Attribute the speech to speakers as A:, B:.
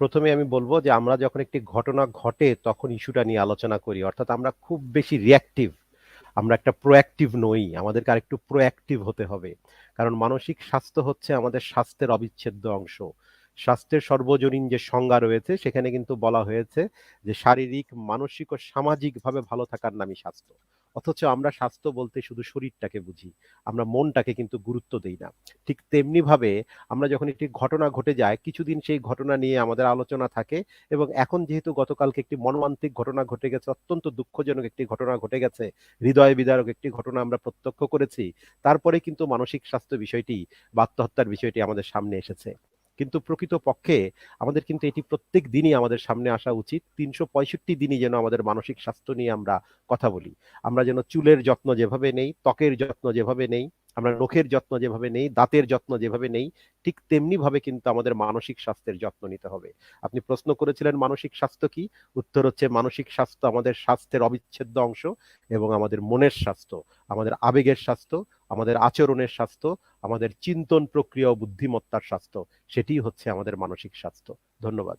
A: প্রথমে আমি বলব যে, আমরা যখন একটি ঘটনা ঘটে, তখন ইস্যুটা নিয়ে আলোচনা করি। অর্থাৎ আমরা খুব বেশি রিয়াক্টিভ আমরা একটা প্রোঅ্যাক্টিভ নই, আমাদেরকে আরেকটু প্রোঅ্যাক্টিভ হতে হবে। কারণ মানসিক স্বাস্থ্য হচ্ছে আমাদের স্বাস্থ্যের অবিচ্ছেদ্য অংশ। স্বাস্থ্যের সর্বজনীন যে সংজ্ঞা রয়েছে, সেখানে কিন্তু বলা হয়েছে যে, শারীরিক, মানসিক ও সামাজিকভাবে ভালো থাকার নামই স্বাস্থ্য। অথচ আমরা স্বাস্থ্য বলতে শুধু শরীরটাকে বুঝি, আমরা মনটাকে কিন্তু গুরুত্ব দেই না। ঠিক তেমনি ভাবে আমরা যখন একটি ঘটনা ঘটে যায়, কিছুদিন সেই ঘটনা নিয়ে আমাদের আলোচনা থাকে এবং এখন যেহেতু গতকালকে একটি মর্মান্তিক ঘটনা ঘটে গেছে, অত্যন্ত দুঃখজনক একটি ঘটনা ঘটে গেছে, হৃদয় বিদারক একটি ঘটনা আমরা প্রত্যক্ষ করেছি, তারপরে কিন্তু মানসিক স্বাস্থ্য বিষয়টি বা আত্মহত্যার বিষয়টি আমাদের সামনে এসেছে। কিন্তু প্রকৃত পক্ষে আমাদের কিন্তু এটি প্রত্যেক দিনই আমাদের সামনে আসা উচিত। তিনশো পঁয়ষট্টি দিনই যেন আমাদের মানসিক স্বাস্থ্য নিয়ে আমরা কথা বলি। আমরা যেন চুলের যত্ন যেভাবে নেই, ত্বকের যত্ন যেভাবে নেই আমরা নখের যত্ন যেভাবে নেই, দাঁতের যত্ন যেভাবে নেই, ঠিক তেমনি ভাবে কিন্তু আমাদের মানসিক স্বাস্থ্যের যত্ন নিতে হবে। আপনি প্রশ্ন করেছিলেন মানসিক স্বাস্থ্য কি? উত্তর হচ্ছে মানসিক স্বাস্থ্য আমাদের স্বাস্থ্যের অবিচ্ছেদ্য অংশ এবং আমাদের মনের স্বাস্থ্য, আমাদের আবেগের স্বাস্থ্য, আমাদের আচরণের স্বাস্থ্য, আমাদের চিন্তন প্রক্রিয়া ও বুদ্ধিমত্তার স্বাস্থ্য সেটি হচ্ছে আমাদের মানসিক স্বাস্থ্য। ধন্যবাদ।